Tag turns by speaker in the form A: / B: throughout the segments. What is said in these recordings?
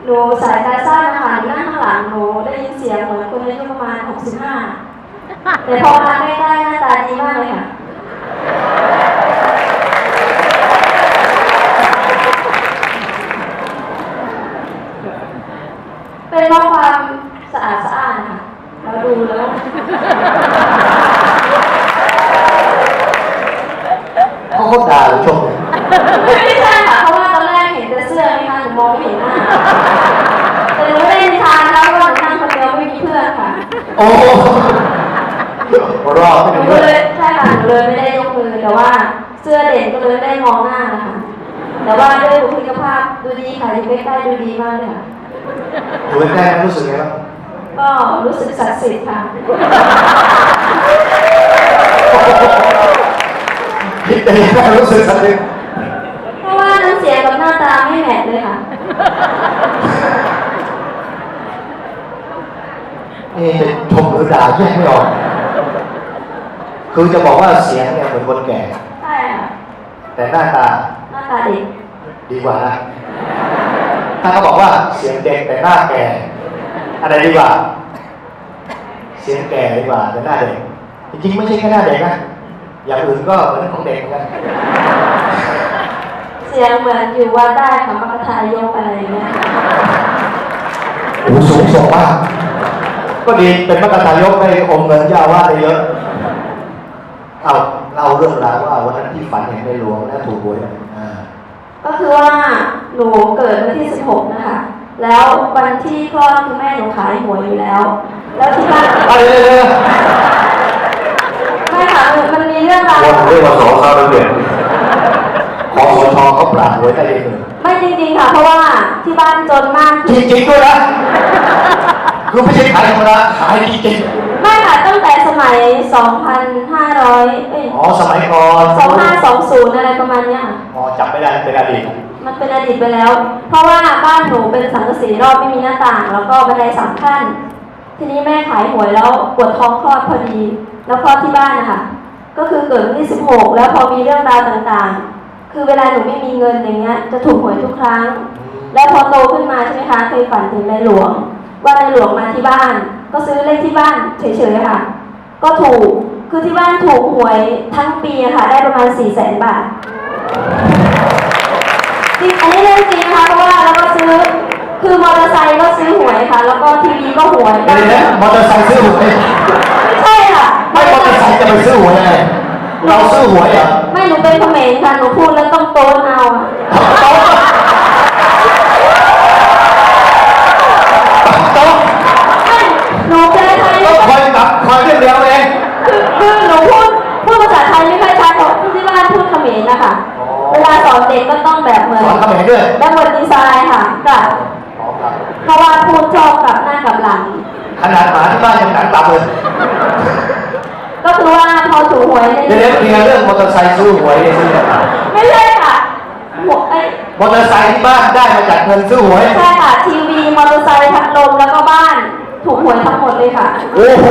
A: หนูสายตาสั้นนะคะหนูนั่งข้างหลังหนูได้ยินเสียงเหมือนคนอายุประมาณ 65 แต่พอมาใกล้ๆหน้าตาดีมากเลยค่ะ เป็นเพราะความสะอาดสะอ้านนะคะเราดูแล้ว
B: เขาก็ด่าหรือชม โอ้รอด
A: ห
B: ไม่
A: นู
B: เป็น
A: ก็
B: เพื่อน
A: เลยใช่ค่ะหนูเลยไม่ได้ยกมือแต่ว่าเสื้อเด่นก็เลยไม่ได้มองหน้านะคะแต่ว่าด้วยบุคลิกภาพดูดีค่ะอยู่ใกล้ๆดูดีมากเลยค่ะ
B: อยู่ใกล้ๆรู้สึกไงบ้าง
A: ก็รู้สึกศักดิ์สิทธิ์ค่ะ
B: คิดเองก็รู้สึกสักนิด
A: เพราะว่าน้ำเสียงกับหน้าตาไม่แมทเลยค่ะ
B: นี่จะชมหรือด่าแยกไม่ออกคือจะบอกว่าเสียงเนี่ยเหมือนคนแก่
A: ใช่ค่ะ
B: แต่หน้าตา
A: หน้าตาเด็ก
B: ดีกว่านะถ้าเขาบอกว่าเสียงเด็กแต่หน้าแก่ อะไรดีกว่า เสียงแก่ดีกว่าแต่หน้าเด็ก จริงๆไม่ใช่แค่หน้าเด็กนะอย่างอื่นก็เหมือนของเด็กเหมือนกัน
A: เสียงเหมือนอยู่วัดได้ค่ะมรรคทายกอะไรอย่างเงี้ย
B: โอ้โหสูงส่งมาก ก็ดีเป็นมรรคทายกได้อมเงินเจ้าอาว่าสได้เยอะเอาเล่าเรื่องราวว่าวันนั้นที่ฝันเห็นในหลวงและถูกหวยเนี่ยอ่า
A: ก็คือว่าหนูเกิดวันที่ 16 นะคะ แล้ววันที่คลอดคือแม่หนูขายหวยอยู่แล้ว แล้วที่บ้าน
B: เอาเลยเลย
A: ไม่ค่ะมันมันมีเรื่องราว
B: วันเรียกว่าสอข้าวระเบียบขอสชเขาปราบหวยได้เลย
A: ไม่จริงๆค่ะ เพราะว่าที่บ้านจนมาก
B: จริงๆด้วยนะ คือไม่ใช่ขายธรรมดาขายจริง
A: ไม่ค่ะตั้งแต่สมัย 2,500เอ้ย
B: ๆอ๋อสมัยก่อน
A: 2520 อะไรประมาณเนี้ยค่ะ
B: อ๋อจับไม่ได้เป็นอดีต
A: มันเป็นอดีตไปแล้ว เพราะว่าบ้านหนูเป็นสังกะสีรอบไม่มีหน้าต่าง แล้วก็บันไดสามขั้น ทีนี้แม่ขายหวยแล้วปวดท้องคลอดพอดี แล้วคลอดที่บ้านนะคะก็คือเกิดวันที่ 16 แล้วพอมีเรื่องราวต่างๆ คือเวลาหนูไม่มีเงินอย่างเงี้ยจะถูกหวยทุกครั้ง แล้วพอโตขึ้นมาใช่ไหมคะเคยฝันถึงในหลวง ว่าในหลวงมาที่บ้าน ก็ซื้อเลขที่บ้านเฉยๆค่ะ ก็ถูกคือที่บ้านถูกหวยทั้งปีอะค่ะ ได้ประมาณ4 0 0 0 0 0บาทจริงอันนี้เรื่องจริงนะคะเพราะว่าเราก็ซื้อคือมอเตอร์ไซค์ก็ซื้อหวยค่ะ แล้วก็ทีวีก็หวย
B: เดี๋ยวนะมอเตอร์ไซค์ซื้อหวย
A: ไม่ใช่ค่ะ
B: ไม่มอเตอร์ไซค์จะไปซื้อหวยยังไงเราซื้อหวยเหรอ
A: ไม่หนูเป็นเขมรค่ะหนูพูดแล้วต้องโต้นเอาอะ
B: โต๊ะ อ
A: นเด็กก็ต้องแบบเหมือน
B: สอนเขมรด้วย
A: แบบเหมือนดีไซน์ค่ะกับ
B: อ๋อครับ
A: เพราะว่าพูดชอบกับหน้ากับหลัง
B: ขนาดหมาที่บ้านยังหนังกลับเลย
A: ก็คือว่าพอถูกหวยใน
B: เดี๋ยวเดี๋ยวเคลียร์เรื่องมอเตอร์ไซค์ซื้อหวยเนี่ยซื้อจากไหน
A: ไม่ใช่ค่ะหวยเอ้ย
B: มอเตอร์ไซค์ที่บ้านได้มาจากเงินซื้อหวย
A: ใช่ค่ะทีวีมอเตอร์ไซค์พัดลมแล้วก็บ้านถูกหวยทั้งหมดเลยค่ะ
B: โอ้โห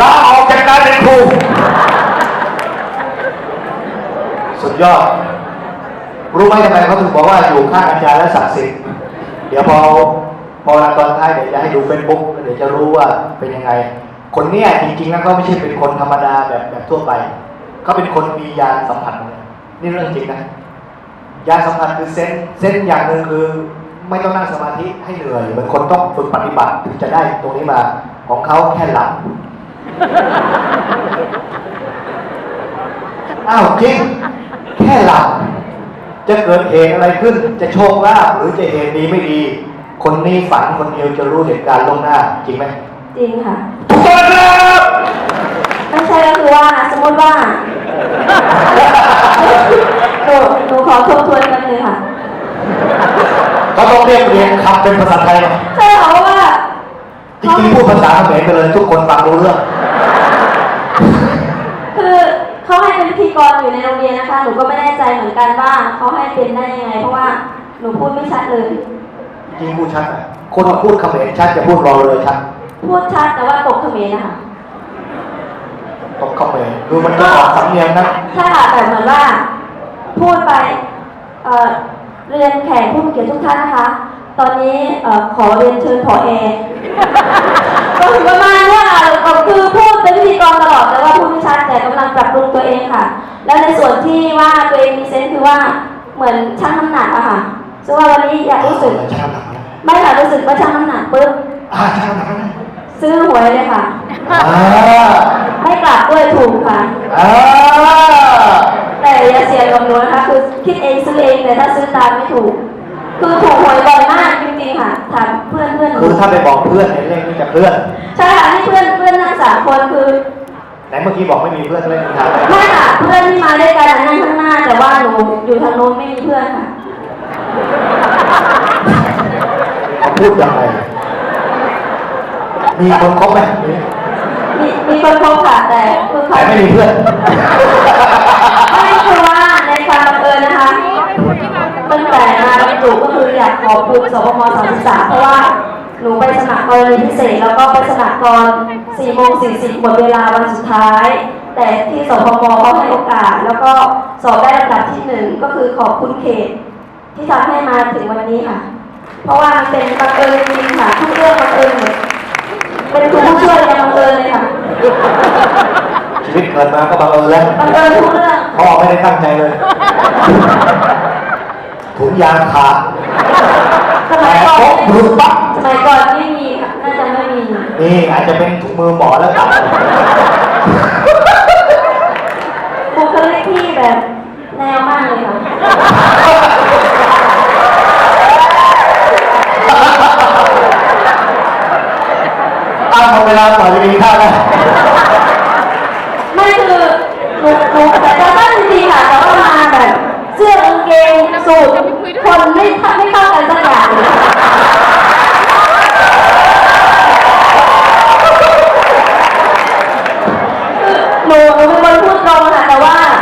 B: ลาออกจากการเป็นครู สุดยอด รู้ไหมทำไมเขาถึงบอกว่าอยู่ข้างอาจารย์และศักดิ์สิทธิ์เดี๋ยวพอพอตอนท้ายเดี๋ยวจะให้ดูเฟซบุ๊กเดี๋ยวจะรู้ว่าเป็นยังไง คนเนี้ยจริงๆแล้วเขาไม่ใช่เป็นคนธรรมดาแบบแบบทั่วไปเขาเป็นคนมียานสัมผัสนี่เรื่องจริงนะยานสัมผัสคือเซนส์เซนอย่างหนึ่งคือไม่ต้องนั่งสมาธิให้เหนื่อยเหมือนคนต้องฝึกปฏิบัติถึงจะได้ตรงนี้มาของเขาแค่หลับอ้าวจริง แค่หลับจะเกิดเหตุอะไรขึ้น จะโชคลาภหรือจะเหตุดีไม่ดี คนนี้ฝันคนเดียวจะรู้เหตุการณ์ล่วงหน้า จริงไหม
A: จริงค่ะ
B: ทุกคนครับ
A: ไม่ใช่ก็คือว่าสมมติว่าหนูหนูขอทบทวนกันเลยค่ะ
B: เขาต้องเรียกเรียงคำเป็นภาษาไทยมา
A: ใช่ค่ะเพราะว่า
B: จริงๆพูดภาษาเขมรไปเลยทุกคนฟังรู้เรื่อง
A: คือเขาให้เป็นพิธี กรอยู่ในโรงเรียนนะคะ หนูก็ไม่แน่ใจเหมือนกันว่าเขาให้เป็นได้ยังไง เพราะว่าหนูพูดไม่ชัดเลย
B: จริงๆพูดชัดอะคนพูดเขมรชัดจะพูดรอเลยชัด
A: พูดชัดแต่ว่าตกเขมรนะคะ
B: ตรงเขมรคือมันจะออกสำเนียงนะ
A: ใช่ค่ะแต่เหมือนว่า พูดไปเอ่อเรียนแขกผู้มีเกียรติทุกท่านนะคะ ตอนนี้เอ่อขอเรียนเชิญผอเอก็คือประมาณว่าเอ่อคือพูด เป็นพิธีกรตลอดแต่ว่าพูดไม่ชัดแต่กำลังปรับปรุงตัวเองค่ะ แล้วในส่วนที่ว่าตัวเองมีเซนส์คือว่าเหมือนชั่งน้ำหนักอะค่ะซึ่งว่าวันนี้อยากรู้สึก
B: ช่างหนักนะ
A: ไม่ค่ะรู้สึกว่าชั่งน้ำหนักปุ๊บ
B: อ่าช่างหนักนะ
A: ซื้อหวยเลยค่ะ
B: อ่า
A: ไม่กลับด้วยถูกค่ะ
B: อ่า
A: แต่อย่าเสียกับหนูนะคะคือคิดเองซื้อเองแต่ถ้าซื้อตามไม่ถูก คือถูกหวยบ่อยมากจริงๆค่ะถามเพื่อนเพื่อนหนู
B: คือถ้าไปบอกเพื่อนเนี่ยเลขนี้จะเคลื่อน
A: ใช่ค่ะที่เพื่อนเพื่อนทั้ง สามคนคือ
B: ไหนเมื่อกี้บอกไม่มีเพื่อนเล่นทางไหน
A: ไม่ค่ะเพื่อนที่มาด้วยกันนั่งข้างหน้า แต่ว่าหนูอยู่ทางโน้นไม่มีเพื่อนค่ะ
B: เขาพูดยังไงมีคนคบไหมมี
A: มีมีคนพบค่ะแต่คือเขา
B: แต่ไม่มีเพื่อน
A: ไม่คือว่าในความบังเอิญนะคะตั้งแต่มาบรรจุก็คืออยากขอบคุณสพม33เพราะว่า หนูไปสมัครกรณีพิเศษแล้วก็ไปสมัครตอน4โมง40หมดเวลาวันสุดท้าย แต่ที่สพมเขาให้โอกาส แล้วก็สอบได้ลำดับที่หนึ่งก็คือขอบคุณเขต ที่ทำให้มาถึงวันนี้ค่ะ เพราะว่ามันเป็นบังเอิญจริงๆค่ะทุกเรื่องบังเอิญหมดเป็นครูผู้ช่วยยังบังเอิญเลยค่ะ
B: ชีวิตเกิดมาก็บังเอิญแล้ว
A: บังเอิญทุกเรื่อง
B: พ่อไม่ได้ตั้งใจเลยถุงยางขาด
A: ส
B: แต่
A: มัยก่อน
B: พกมือปั๊บ
A: ส มัยก่อนไม่มีค่ะน่าจะไม่มี
B: นี่อาจจะเป็นมือหมอแล้วตั
A: บคลิกที่แบบแนวมากเลยค่ะ
B: อ้าวหมดเวลาต่อจะมีข้าวแล้ว
A: ไม่คือหนูหนูแต่จะตั้งจริงๆค่ะแต่ว่ามาแบบ เสื้อกางเกงสูทคนไม่ทไม่เข้ากันสักอย่างเลยคือหนูหนูเป็นคนพูดตรงค่ะ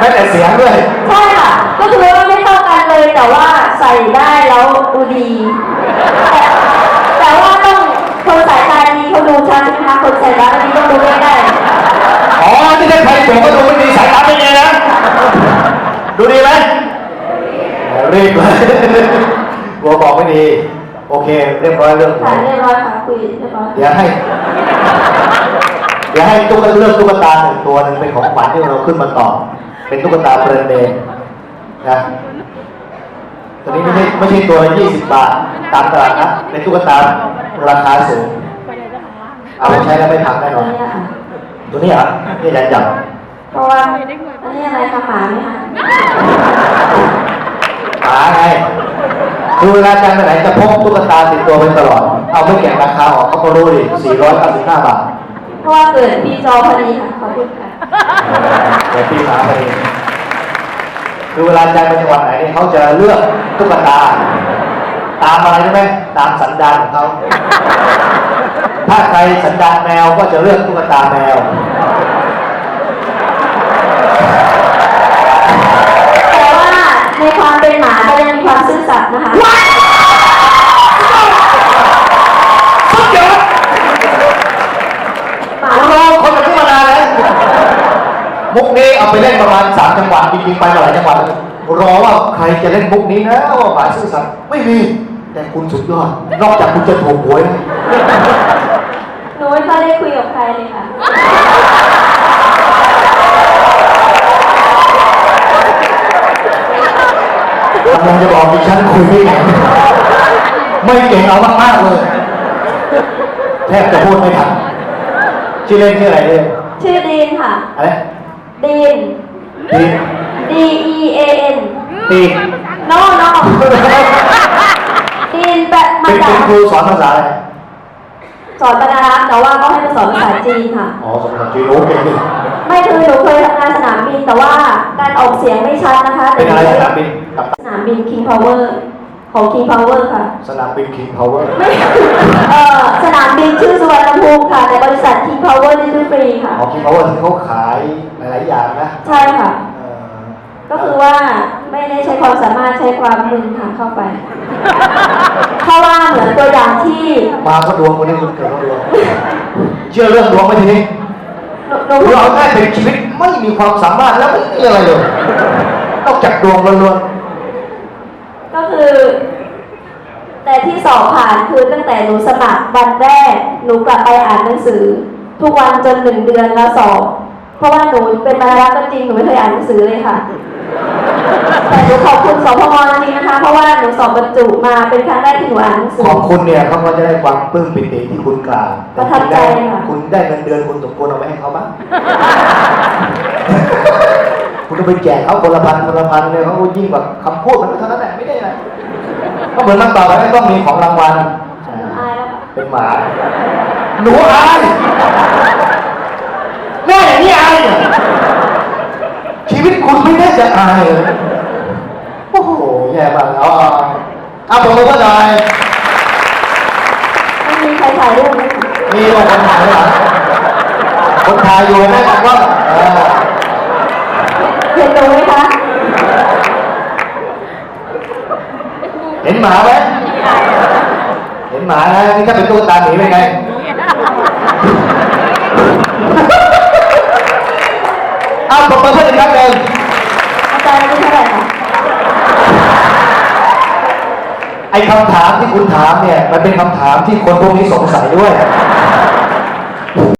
A: แต่ว่า
B: แม้แต่เสียงด้วย
A: ใช่ค่ะ ก็คือว่าไม่เข้ากันเลยแต่ว่าใส่ได้แล้วดูดี แต่แต่ว่าต้องคนสายตาดีเขาดูชัดนะคะคนสายตาดีต้องดูไม่ได้
B: อ๋อที่ได้ใครผมก็ดูไม่ดีสายตาเป็นไงนะ ดูดีไหมรีบเลยกลัวบอกไม่ดี โอเค เรียบร้อยเรื่องข
A: ค่ะ
B: อง
A: เรียบร้อยค่ะคุยเรียบร้อย
B: เดี๋ยวให้เดี๋ยวให้ตุ๊กตาเลือกตุ๊กตาหนึ่งตัวหนึ่งเป็นของขวัญที่เราขึ้นมาตอบ เป็นตุ๊กตาเบรนด์เนมนะตัวนี้ไม่ใช่ไม่ใช่ตัวละ20 บาทตามตลาดนะเป็นตุ๊กตาราคาสูง เอาไปใช้แล้วไม่พังแน่น
A: ตั
B: อ
A: วนนี้ค่ะ
B: ตัวนี้เหรอนี่ยันจับ
A: เพราะว่าอันนี้อะไรคะหมาไหมคะ
B: หาไงคือเวลาอาจารย์ไปไหนจะพกตุ๊กตาติดตัวไปตลอด เอาไม่แกะราคาออกเขาก็รู้ดิ495 บาท
A: เพราะว่าเกิดปีจอพอดีค่ะขอบคุณค่ะ
B: เดี๋ยวพี่หาไปเองคือเวลาอาจารย์ไปจังหวัดไหนเนี่ยเขาจะเลือกตุ๊กตา ตามอะไรรู้ไหมตามสันดานของเขาถ้าใครสันดานแมวก็จะเลือกตุ๊กตาแมว
A: แต่ว่าในความเป็นหมาก็ยังมีความซื่อสัตย์นะคะ
B: สุดยอด
A: หมา
B: รอคนแบบนี้มานานแล้วมุกนี้เอาไปเล่นประมาณสาม จังหวัดจริงๆไปมาหลายจังหวัดแล้วรอว่าใครจะเล่นมุกนี้นะว่าหมายซื่อสัตย์ไม่มี แต่คุณสุดยอด นอกจากคุณจะถูกหวยนะ
A: หนูไม่ค่อยได้คุยกับใครเลยค่ะ
B: กำลังจะบอกดิฉันคุยไม่เก่งไม่เก่งเอามากๆเลย แทบจะพูดไม่ทันชื่อเล่นชื่ออะไรเนี่ย
A: ชื่อดีนค่ะ
B: อะไร
A: ดีน
B: ดี
A: D E A N
B: ดี
A: no no ดีนแปลมา
B: เป็น
A: จา
B: เป็น
A: ก
B: ครูสอนภาษาอะไร
A: สอนบรรณารักษ์แต่ว่าก็ให้มาสอนภาษาจีนค่ะ
B: อ๋อสอนภาษาจีนโอ้เก่งดิ
A: ไม่คือหนูเคยทำงานสนามบินแต่ว่าการออกเสียงไม่ชัดนะคะ
B: เป็นอะไร
A: แต่
B: สนามบินกับ
A: สนามบิน King Power ของ King Power ค่ะ
B: สนามบิน King Power
A: ไม่ เอ่อสนามบินชื่อสุวรรณภูมิค่ะ แต่บริษัท King Power นี่ชื่อฟ รีค่ะ
B: ของ King Power ที่เขาขายหลาย ๆ อย่างนะ
A: ใช่ค่ะ
B: เอ่อ
A: ก็คือว่าไม่ได้ใช้ความสามารถใช้ความมึนค่ะเข้าไปเพราะว่าเหมือนตัวอย่างที่
B: มาก็ดวงคนนี้คุณเกิดก็ดวงเชื่อเรื่องดวงไหมทีนี้
A: หนูหนูพูด
B: เราแค่เป็นชีวิตไม่มีความสามารถแล้วไม่มีอะไรเลยนอกจากดวงล้วน
A: ก็คือ แต่ที่สอบผ่านคือตั้งแต่หนูสมัครวันแรกหนูกลับไปอ่านหนังสือ ทุกวันจนหนึ่งเดือนแล้วสอบเพราะว่าหนูเป็นมารักก็จริงหนูไม่เคยอ่านหนังสือเลยค่ะ แต่หนูขอบคุณสพมจริงๆนะคะ เพราะว่าหนูสอบบรรจุมาเป็นครั้งแรกที่หนูอ่านหนังสือ
B: ขอบคุณเนี่ยเขาก็จะได้ความปลื้มปิติที่คุณกล่าว
A: ประทับใจค่ะ
B: คุณได้เงินเดือนคุณสมควรเอาไปให้เขาบ้าง คุณต้องไปแจกเขาคนละพันคนละพันเนี่ยเขาก็ยิ่งกว่าคำพูดมันก็เท่านั้นแหละไม่ได้อะไรก็เหมือนมันต่อไปต้องมีของรางวัล เป็นหมา หนูอายแม่อย่างนี้อายเหรอชีวิตคุณไม่ได้จะอายเลยโอ้โหแย่มากเอาเอาเอาเอาผมมาเพื่อนหน่อย
A: ไม่มีใครถ่ายรูปไหมคะ
B: มีคนถ่ายไหมล่ะคนถ่ายอยู่ไหมครับว่าเออ
A: เห็นหนูไหมคะ
B: เห็นหมาไหม ห็นหมานะนี่ถ้าเป็นตุ๊กตาหมีเป็นไงเอาผมมาเพื่อนอีกครั้งหนึ่ง
A: อาจารย์อายุเท่าไหร่คะ
B: ไอ้คำถามที่คุณถามเนี่ย มันเป็นคำถามที่คนพวกนี้สงสัยด้วย